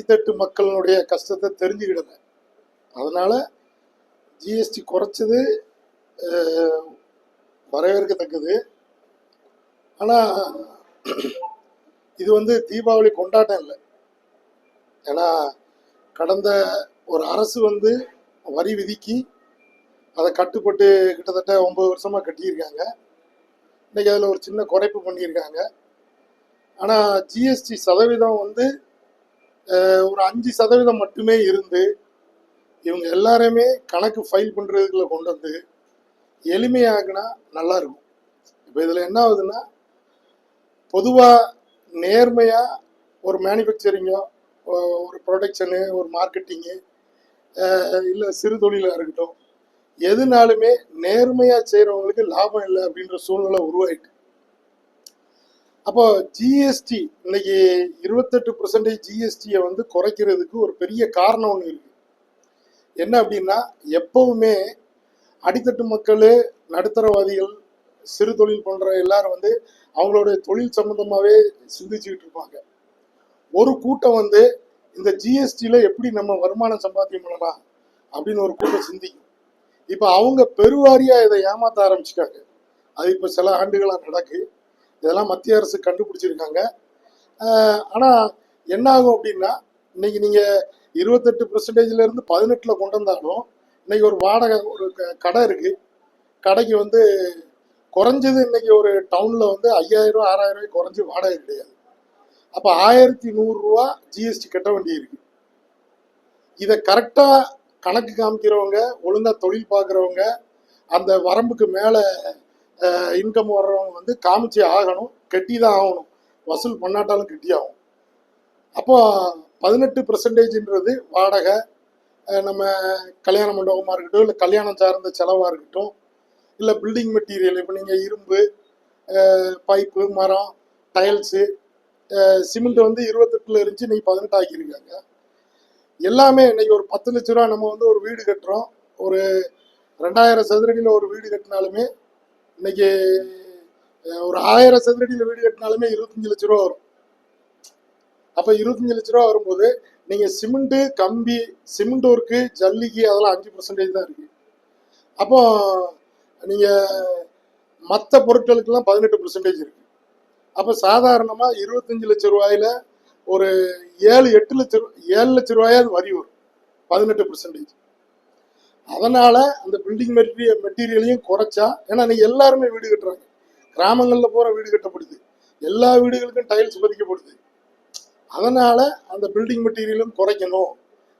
அடித்தட்டு மக்களுடைய கஷ்டத்தை தெரிஞ்சுக்கிடுங்க. அதனால் ஜிஎஸ்டி குறைச்சது வரவேற்கத்தக்கது. ஆனால் இது வந்து தீபாவளி கொண்டாட்டம் இல்லை. ஏன்னா கடந்த ஒரு அரசு வந்து வரி விதிக்கி அதை கட்டுப்பட்டு கிட்டத்தட்ட ஒம்பது வருஷமாக கட்டியிருக்காங்க. இன்றைக்கி அதில் ஒரு சின்ன குறைப்பு பண்ணியிருக்காங்க. ஆனால் ஜிஎஸ்டி சதவீதம் வந்து ஒரு அஞ்சு சதவீதம் மட்டுமே இருந்து இவங்க எல்லாருமே கணக்கு ஃபைல் பண்ணுறதுக்குள்ள கொண்டு வந்து எளிமையாகினா நல்லா இருக்கும். இப்போ இதில் என்ன ஆகுதுன்னா பொதுவாக நேர்மையாக ஒரு மேனுஃபேக்சரிங்கோ ஒரு ப்ரொடக்ஷனு ஒரு மார்க்கெட்டிங்கு இல்லை சிறு தொழிலாக இருக்கட்டும் எதுனாலுமே நேர்மையாக செய்கிறவங்களுக்கு லாபம் இல்லை அப்படின்ற சூழ்நிலை உருவாயிட்டு அப்போ ஜிஎஸ்டி இன்னைக்கு இருபத்தெட்டு பர்சன்டேஜ் ஜிஎஸ்டியை வந்து குறைக்கிறதுக்கு ஒரு பெரிய காரணம் ஒன்று இருக்கு. என்ன அப்படின்னா எப்பவுமே அடித்தட்டு மக்கள் நடுத்தரவாதிகள் சிறு தொழில் போன்ற எல்லாரும் வந்து அவங்களோட தொழில் சம்மந்தமாகவே சிந்திச்சுக்கிட்டு இருப்பாங்க. ஒரு கூட்டம் வந்து இந்த ஜிஎஸ்டியில் எப்படி நம்ம வருமானம் சம்பாத்தியம் பண்ணலாம் அப்படின்னு ஒரு கூட்டம் சிந்திக்கும். இப்போ அவங்க பெருவாரியாக இதை ஏமாற்ற ஆரம்பிச்சிட்டாங்க. அது இப்போ சில ஆண்டுகளாக நடக்கு. இதெல்லாம் மத்திய அரசு கண்டுபிடிச்சிருக்காங்க. ஆனால் என்ன ஆகும் அப்படின்னா இன்னைக்கு நீங்கள் இருபத்தெட்டு பர்சன்டேஜ்ல இருந்து பதினெட்டில் கொண்டு வந்தாலும் இன்னைக்கு ஒரு வாடகை ஒரு க- கடை இருக்கு. கடைக்கு வந்து குறைஞ்சது இன்னைக்கு ஒரு டவுனில் வந்து ஐயாயிரம் ரூபா ஆறாயிரம் ரூபாய் குறைஞ்சி வாடகை கிடையாது. அப்போ ஆயிரத்தி நூறுரூவா ஜிஎஸ்டி கட்ட வேண்டி இருக்கு இதை கரெக்டாக கணக்கு காமிக்கிறவங்க ஒழுங்காக தொழில் பார்க்குறவங்க அந்த வரம்புக்கு மேலே இன்கம் வர்றவங்க வந்து காமிச்சே ஆகணும் கட்டி தான் ஆகணும். வசூல் பண்ணாட்டாலும் கட்டி ஆகும் அப்போ பதினெட்டு பர்சன்டேஜ்ன்றது வாடகை நம்ம கல்யாண மண்டபமாக இருக்கட்டும் இல்லை கல்யாணம் சார்ந்த செலவாக இருக்கட்டும் இல்லை பில்டிங் மெட்டீரியல் இப்போ நீங்கள் இரும்பு பைப்பு மரம் டைல்ஸு சிமெண்ட் வந்து இருபத்தெட்டில் இருந்துச்சு இன்னைக்கு பதினெட்டு ஆக்கியிருக்காங்க. எல்லாமே இன்னைக்கு ஒரு பத்து லட்ச ரூபா நம்ம வந்து ஒரு வீடு கட்டுறோம். ஒரு ரெண்டாயிரம் சதுரடியில் ஒரு வீடு கட்டினாலுமே இன்னைக்கு ஒரு ஆயிரம் சதுரடியில் வீடு கட்டினாலுமே இருபத்தஞ்சு லட்ச ரூபா வரும். அப்போ இருபத்தஞ்சு லட்ச ரூபா வரும்போது நீங்கள் சிமெண்ட்டு கம்பி சிமெண்ட் ஒர்க்கு ஜல்லிக்கு அதெல்லாம் அஞ்சு பர்சன்டேஜ் தான் இருக்கு. அப்போ நீங்கள் மற்ற பொருட்களுக்கெல்லாம் பதினெட்டு பர்சன்டேஜ் இருக்கு. அப்போ சாதாரணமாக இருபத்தஞ்சு லட்ச ரூபாயில ஒரு ஏழு எட்டு லட்ச ரூபா ஏழு லட்ச ரூபாயாவது வரி வரும். பதினெட்டு பர்சன்டேஜ் அதனால அந்த பில்டிங் மெட்டீரியல் மெட்டீரியலையும் குறைச்சா ஏன்னா இன்னைக்கு எல்லாருமே வீடு கட்டுறாங்க. கிராமங்களில் போகிற வீடு கட்டப்படுது. எல்லா வீடுகளுக்கும் டைல்ஸ் பதிக்கப்படுது அதனால அந்த பில்டிங் மெட்டீரியலும் குறைக்கணும்.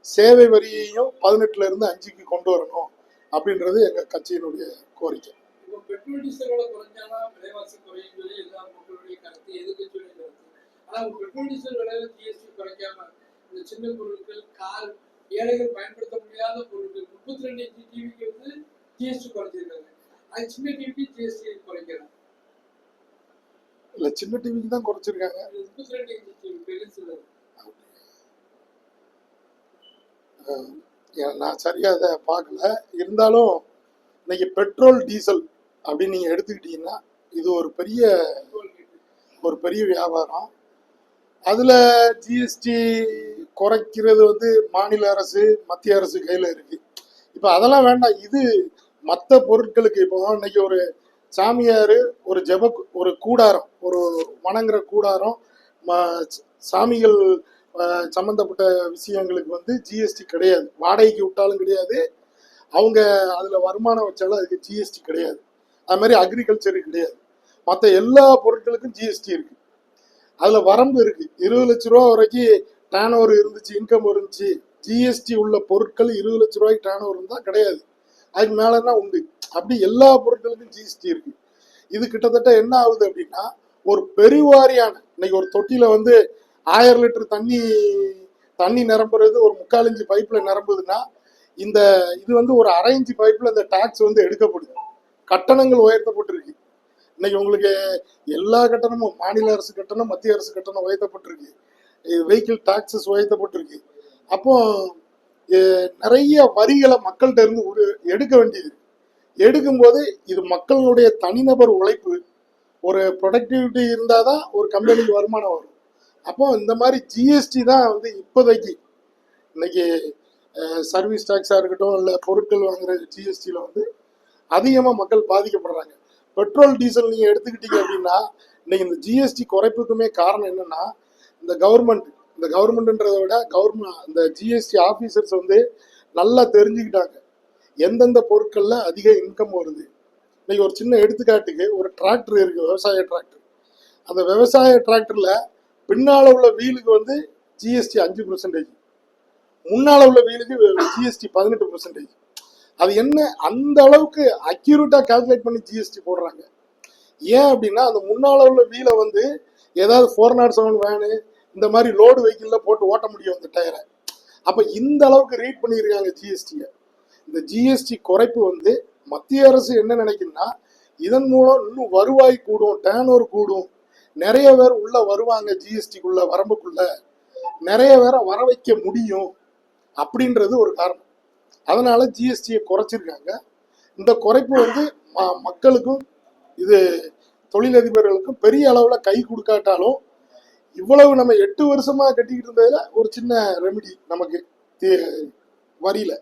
சேவை வரியையும் பதினெட்டுல இருந்து அஞ்சுக்கு கொண்டு வரணும் அப்படின்றது எங்க கட்சியினுடைய கோரிக்கை. பெட்ரோல் டீசல் விலை ஜிஎஸ்டி குறைக்காம இந்த சின்ன பொருட்கள் கார் ஏழைகள் பயன்படுத்த முடியாத பொருட்கள். முப்பத்தி ரெண்டு இன்ச்சு டிவிக்கு வந்து ஜிஎஸ்டி குறைச்சிருக்காங்க. அது சின்ன டிவிக்கு ஜிஎஸ்டி குறைக்கிறாங்க இல்ல சின்ன டிவிக்கு தான் குறைச்சிருக்காங்க. முப்பத்தி ரெண்டு இன்ச்சு டிவி அஹ் ஏன் நான் சரியா அதை பார்க்கல. இருந்தாலும் இன்னைக்கு பெட்ரோல் டீசல் அப்படின்னு நீங்க எடுத்துக்கிட்டீங்கன்னா இது ஒரு பெரிய ஒரு பெரிய வியாபாரம். அதில் ஜிஎஸ்டி குறைக்கிறது வந்து மாநில அரசு மத்திய அரசு கையில் இருக்கு. இப்போ அதெல்லாம் வேண்டாம். இது மற்ற பொருட்களுக்கு இப்போ இன்னைக்கு ஒரு சாமியார் ஒரு ஜெப ஒரு கூடாரம் ஒரு வணங்குற கூடாரம் ம- சாமிகள் சம்மந்தப்பட்ட சம்பந்தப்பட்ட விஷயங்களுக்கு வந்து ஜிஎஸ்டி கிடையாது. வாடகைக்கு விட்டாலும் கிடையாது. அவங்க அதில் வருமானம் வச்சாலும் அதுக்கு ஜிஎஸ்டி கிடையாது. அது மாதிரி அக்ரிகல்ச்சர் கிடையாது. மற்ற எல்லா பொருட்களுக்கும் ஜிஎஸ்டி இருக்குது அதில் வரம்பு இருக்குது இருபது லட்ச ரூபா வரைக்கும் டேன் ஓவர் இருந்துச்சு இன்கம் இருந்துச்சு ஜிஎஸ்டி உள்ள பொருட்கள் இருபது லட்ச ரூபாய்க்கு டேன் ஓவர் இருந்தால் கிடையாது. அதுக்கு மேலேனா உண்டு. அப்படி எல்லா பொருட்களுக்கும் ஜிஎஸ்டி இருக்கு. இது கிட்டத்தட்ட என்ன ஆகுது அப்படின்னா ஒரு பெருவாரியான இன்னைக்கு ஒரு தொட்டியில வந்து ஆயிரம் லிட்டர் தண்ணி தண்ணி நிரம்புறது ஒரு முக்காலஞ்சு பைப்பில் நிரம்புதுன்னா இந்த இது வந்து ஒரு அரைஞ்சு பைப்பில் இந்த டாக்ஸ் வந்து எடுக்கப்படுது. கட்டணங்கள் உயர்த்தப்பட்டிருக்கு. இன்னைக்கு உங்களுக்கு எல்லா கட்டணமும் மாநில அரசு கட்டணம் மத்திய அரசு கட்டணம் உயர்த்தப்பட்டிருக்கு. Vehicle taxes உயர்த்தப்பட்டிருக்கு. அப்போ நிறைய வரிகளை மக்கள்கிட்ட இருந்து ஒரு எடுக்க வேண்டியது. எடுக்கும்போது இது மக்களுடைய தனிநபர் உழைப்பு. ஒரு ப்ரொடக்டிவிட்டி இருந்தால் தான் ஒரு கம்பெனிக்கு வருமானம் வரும். அப்போ இந்த மாதிரி ஜிஎஸ்டி தான் வந்து இப்போதைக்கு. இன்னைக்கு சர்வீஸ் டேக்ஸாக இருக்கட்டும் இல்லை பொருட்கள் வாங்குற ஜிஎஸ்டியில் வந்து அதிகமாக மக்கள் பாதிக்கப்படுறாங்க. பெட்ரோல் டீசல் நீங்கள் எடுத்துக்கிட்டீங்க அப்படின்னா இன்னைக்கு இந்த ஜிஎஸ்டி குறைப்புக்குமே காரணம் என்னன்னா இந்த கவர்மெண்ட் இந்த கவர்மெண்ட்ன்றத விட கவர்மெண்ட் இந்த ஜிஎஸ்டி ஆஃபீஸர்ஸ் வந்து நல்லா தெரிஞ்சுக்கிட்டாங்க. எந்தெந்த பொருட்களில் அதிக இன்கம் வருது. இன்னைக்கு ஒரு சின்ன எடுத்துக்காட்டுக்கு ஒரு டிராக்டர் இருக்குது விவசாய டிராக்டர் அந்த விவசாய டிராக்டரில் பின்னால் உள்ள வீலுக்கு வந்து ஜிஎஸ்டி அஞ்சு பர்சன்டேஜ் முன்னால் உள்ள வீலுக்கு ஜிஎஸ்டி பதினெட்டு பர்சன்டேஜ் அது என்ன? அந்த அளவுக்கு அக்யூரேட்டாக கால்குலேட் பண்ணி ஜிஎஸ்டி போடுறாங்க. ஏன் அப்படின்னா அந்த முன்னால் உள்ள வீலை வந்து ஏதாவது ஃபோர் நாட் செவன் வேனு இந்த மாதிரி லோடு வெஹிக்கிளில் போட்டு ஓட்ட முடியும் அந்த டயரை அப்போ இந்த அளவுக்கு ரீட் பண்ணியிருக்காங்க ஜிஎஸ்டியை இந்த ஜிஎஸ்டி குறைப்பு வந்து மத்திய அரசு என்ன நினைக்குதுன்னா இதன் மூலம் இன்னும் வருவாய் கூடும் டேனோர் கூடும். நிறைய பேர் உள்ள வருவாங்க ஜிஎஸ்டிக்குள்ள வரம்புக்குள்ள. நிறைய பேரை வர வைக்க முடியும் அப்படின்றது ஒரு காரணம். அதனால ஜிஎஸ்டியை குறைச்சிருக்காங்க. இந்த குறைப்பு வந்து ம- மக்களுக்கும் இது தொழிலதிபர்களுக்கும் பெரிய அளவில் கை கொடுக்காட்டாலும் இவ்வளவு நம்ம எட்டு வருஷமா கட்டிக்கிட்டு இருந்ததுல ஒரு சின்ன ரெமிடி நமக்கு தே- வரியில.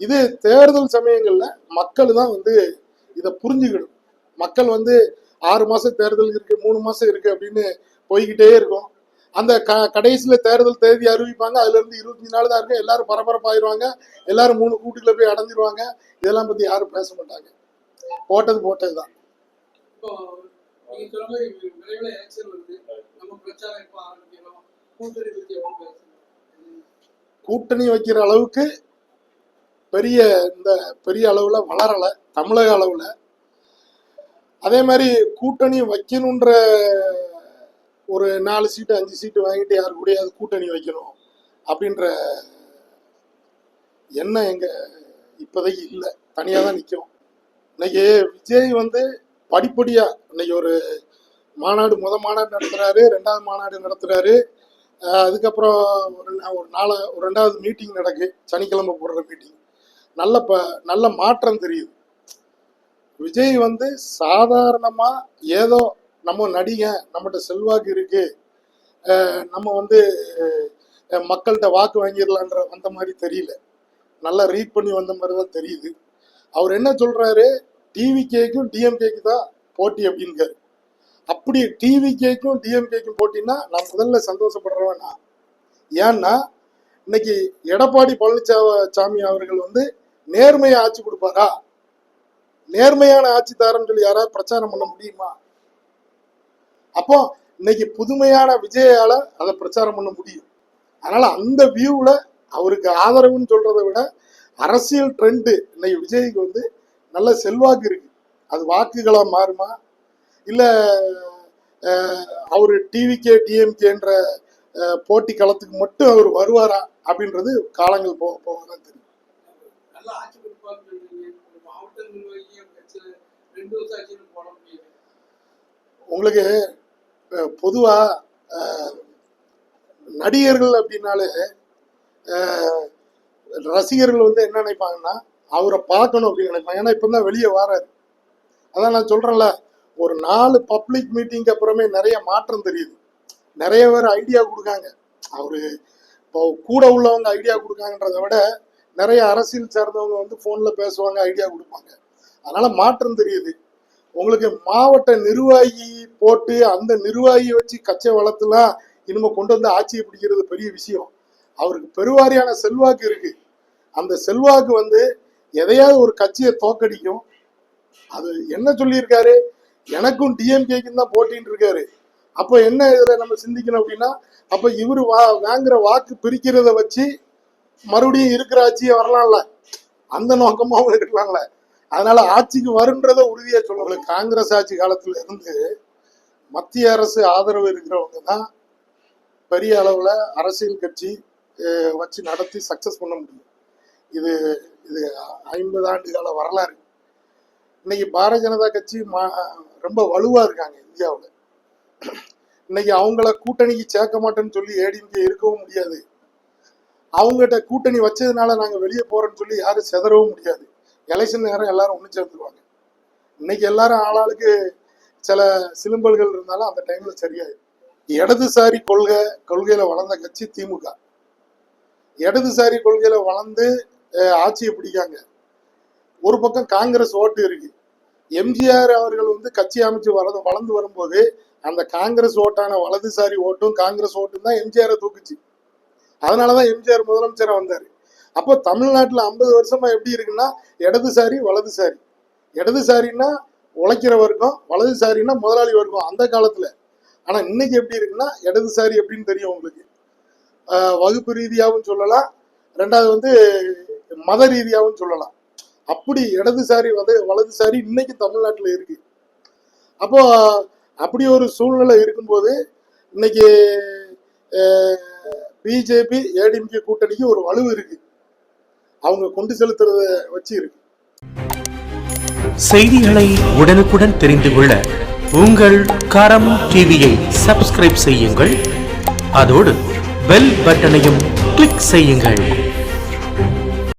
இது தேர்தல் சமயங்கள்ல மக்கள் தான் வந்து இதை புரிஞ்சுக்கணும். மக்கள் வந்து ஆறு மாசம் தேர்தல் இருக்கு மூணு மாசம் இருக்கு அப்படின்னு போய்கிட்டே இருக்கும். அந்த க கடைசியில் தேர்தல் தேதி அறிவிப்பாங்க அதுலேருந்து இருபத்தஞ்சு நாள் தான் இருக்கும். எல்லாரும் பரபரப்பாயிருவாங்க எல்லாரும் மூணு கூட்டுக்குள்ள போய் அடைஞ்சிருவாங்க இதெல்லாம் பற்றி யாரும் பேச மாட்டாங்க. போட்டது போட்டது தான் இப்போ நீங்க மாதிரி விரைவில் எலெக்ஷன் வருது. நம்ம பிரச்சாரம் ஆரம்பிக்கிறோம்? கூட்டணி பத்தி எப்படி பேசணும்? கூட்டணி வைக்கிற அளவுக்கு பெரிய இந்த பெரிய அளவில் வளரலை தமிழக அளவில். அதே மாதிரி கூட்டணி வைக்கணுன்ற ஒரு நாலு சீட்டு அஞ்சு சீட்டு வாங்கிட்டு யாரு கூடயாவது கூட்டணி வைக்கணும் அப்படின்ற எண்ணம் எங்கள் இப்போதைக்கு இல்லை. தனியாக தான் நிற்கும் இன்னைக்கு விஜய் வந்து படிப்படியாக இன்னைக்கு ஒரு மாநாடு முத மாநாடு நடத்துகிறாரு ரெண்டாவது மாநாடு நடத்துகிறாரு அதுக்கப்புறம் ஒரு ஒரு நாலு ஒரு ரெண்டாவது மீட்டிங் நடக்கு. சனிக்கிழமை போடுற மீட்டிங் நல்ல ப நல்ல மாற்றம் தெரியுது. விஜய் வந்து சாதாரணமாக ஏதோ நம்ம நடிகன் நம்மகிட்ட செல்வாக்கு இருக்கு. நம்ம வந்து மக்கள்கிட்ட வாக்கு வாங்கிடலான்ற வந்த மாதிரி தெரியல. நல்லா ரீட் பண்ணி வந்த மாதிரி தான் தெரியுது. அவர் என்ன சொல்கிறாரு டிவிகேக்கும் டிஎம்கேக்கு தான் போட்டி அப்படின்றாரு அப்படி டிவிகேக்கும் டிஎம்கேக்கும் போட்டின்னா நான் முதல்ல சந்தோஷப்படுறவன் நான். ஏன்னா இன்னைக்கு எடப்பாடி பழனிசாமி சாமி அவர்கள் வந்து நேர்மையை ஆட்சி கொடுப்பாரா? நேர்மையான ஆட்சி தாரன்னு சொல்லி யாராவது பிரச்சாரம் பண்ண முடியுமா? அப்போ இன்னைக்கு புதுமையான விஜயால அதை பிரச்சாரம் பண்ண முடியும். அதனால அந்த வியூவில் அவருக்கு ஆதரவுன்னு சொல்றதை விட அரசியல் ட்ரெண்டு இன்னைக்கு விஜய்க்கு வந்து நல்ல செல்வாக்கு இருக்கு. அது வாக்குகளா மாறுமா? இல்ல அவர் டிவிகே டிஎம்கேன்ற போட்டி களத்துக்கு மட்டும் அவர் வருவாரா அப்படின்றது காலங்கள் போக போக தான் தெரியும் உங்களுக்கு அஹ், பொதுவா அஹ், நடிகர்கள் அப்படின்னாலே ரசிகர்கள் வந்து என்ன நினைப்பாங்கன்னா அவரை பார்க்கணும் அப்படின்னு நினைப்பாங்க ஏன்னா இப்போ தான் வெளியே வராரு. அதான் நான் சொல்றேன்ல ஒரு நாலு பப்ளிக் மீட்டிங்க்கு அப்புறமே நிறைய மாற்றம் தெரியுது. நிறைய பேர் ஐடியா கொடுக்காங்க. அவரு இப்போ கூட உள்ளவங்க ஐடியா கொடுக்காங்கன்றத விட நிறைய அரசியல் சார்ந்தவங்க வந்து ஃபோனில் பேசுவாங்க ஐடியா கொடுப்பாங்க. அதனால மாற்றம் தெரியுது. உங்களுக்கு மாவட்ட நிர்வாகி போட்டு அந்த நிர்வாகியை வச்சு கச்சை வளர்த்துலாம் இனிமே கொண்டு வந்து ஆட்சியை பிடிக்கிறது பெரிய விஷயம். அவருக்கு பெருவாரியான செல்வாக்கு இருக்கு. அந்த செல்வாக்கு வந்து எதையாவது ஒரு கட்சியை தோக்கடிக்கும் அது என்ன சொல்லியிருக்காரு? எனக்கும் டிஎம்கேக்கும் தான் போட்டின்னு இருக்காரு. அப்போ என்ன இதில் நம்ம சிந்திக்கணும் அப்படின்னா அப்போ இவரு வா வாங்குற வாக்கு பிரிக்கிறத வச்சு மறுபடியும் இருக்கிற ஆட்சியே வரலாம்ல. அந்த நோக்கமாகவும் இருக்கலாம்ல. அதனால ஆட்சிக்கு வருன்றத உறுதியா சொல்லுவாங்க காங்கிரஸ் ஆட்சி காலத்துல இருந்து மத்திய அரசு ஆதரவு இருக்கிறவங்க தான் பெரிய அளவுல அரசியல் கட்சி வச்சு நடத்தி சக்சஸ் பண்ண முடியும். இது இது ஐம்பது ஆண்டு கால வரலாறு. இன்னைக்கு பாரதிய ஜனதா கட்சி ரொம்ப வலுவா இருக்காங்க இந்தியாவில். இன்னைக்கு அவங்கள கூட்டணிக்கு சேர்க்க மாட்டேன்னு சொல்லி ஏடிஎம்கே இருக்கவும் முடியாது. அவங்ககிட்ட கூட்டணி வச்சதுனால நாங்க வெளியே போறோம்னு சொல்லி யாரும் செதறவும் முடியாது. எலெக்ஷன் நேரம் எல்லாரும் ஒன்று சேர்ந்துருவாங்க. இன்னைக்கு எல்லாரும் ஆளாளுக்கு சில சிலும்பல்கள் இருந்தாலும் அந்த டைம்ல சரியாயிடும் இடதுசாரி கொள்கை கொள்கையில வளர்ந்த கட்சி திமுக. இடதுசாரி கொள்கையில வளர்ந்து ஆட்சியை பிடிக்காங்க. ஒரு பக்கம் காங்கிரஸ் ஓட்டு இருக்கு. எம்ஜிஆர் அவர்கள் வந்து கட்சி அமைச்சு வளர்ந்து வளர்ந்து வரும்போது அந்த காங்கிரஸ் ஓட்டான வலதுசாரி ஓட்டும் காங்கிரஸ் ஓட்டும் தான் எம்ஜிஆரை தூக்குச்சு. அதனாலதான் எம்ஜிஆர் முதலமைச்சராக வந்தார். அப்போ தமிழ்நாட்டில் ஐம்பது வருஷமா எப்படி இருக்குன்னா இடதுசாரி வலதுசாரி. இடதுசாரின்னா உழைக்கிற வர்க்கம் வலதுசாரின்னா முதலாளி வர்க்கம் அந்த காலத்தில். ஆனால் இன்னைக்கு எப்படி இருக்குன்னா இடதுசாரி எப்படின்னு தெரியும் உங்களுக்கு. வகுப்பு ரீதியாகவும் சொல்லலாம். ரெண்டாவது வந்து மத ரீதியாகவும் சொல்லலாம். அப்படி இடதுசாரி வத வலதுசாரி இன்னைக்கு தமிழ்நாட்டில் இருக்கு. அப்போ அப்படி ஒரு சூழ்நிலை இருக்கும்போது இன்னைக்கு பிஜேபி ஏடிஎம்கே கூட்டணிக்கு ஒரு வலுவு இருக்கு. அவங்க கொண்டு செலுத்துறத வச்சு இருக்கு. செய்திகளை உடனுக்குடன் தெரிந்து கொள்ள உங்கள் கரம் டிவியை சப்ஸ்கிரைப் செய்யுங்கள். அதோடு பெல் பட்டனையும் கிளிக் செய்யுங்கள்.